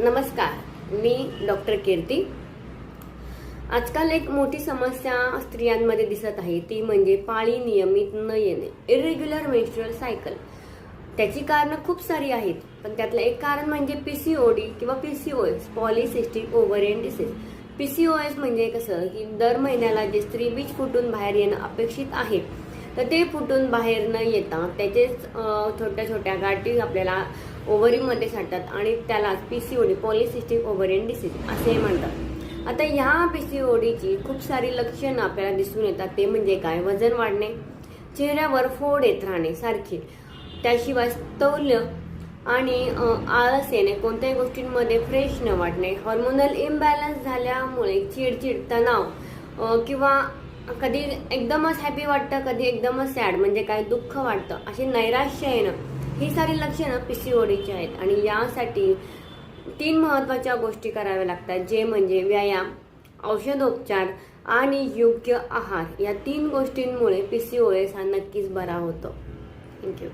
नमस्कार मी डॉक्टर कीर्ती. आजकाल एक मोठी समस्या स्त्रियांमध्ये दिसत आहे ती म्हणजे पाळी नियमित न येणे इरेग्युलर मेन्स्ट्रुअल सायकल त्याची कारणं खूप सारी आहेत पण त्यातलं एक कारण म्हणजे पी सी ओ डी किंवा P C O S polycystic ovarian disease S म्हणजे कसं की दर महिन्याला जे स्त्री बीज फुटून बाहेर येणं अपेक्षित आहे तर ते फुटून बाहेर न येता त्याचेच छोट्या छोट्या गाठी आपल्याला ओव्हरीमध्ये साठतात आणि त्याला ओडी पॉलिसिस्टिक ओव्हरियन डिसीज असे म्हणतात. आता ह्या पीसीओडीची खूप सारी लक्षणं आपल्याला दिसून येतात. ते म्हणजे काय? वजन वाढणे चेहऱ्यावर फोड येत राहणे सारखे. त्याशिवाय स्तौल्य आणि आळस येणे कोणत्याही गोष्टींमध्ये फ्रेश न वाटणे हॉर्मोनल इम्बॅलन्स झाल्यामुळे चिडचिड तणाव किंवा कधी एकदमच हॅपी वाटतं कधी एकदमच सॅड म्हणजे काय दुःख वाटतं. अशी नैराश्य येणं ही सारी लक्षणं पी सी ओडीची आहेत. आणि यासाठी तीन महत्त्वाच्या गोष्टी कराव्या लागतात जे म्हणजे व्यायाम औषधोपचार आणि योग्य आहार. या तीन गोष्टींमुळे पी सी ओडेस हा नक्कीच बरा होतो. थँक्यू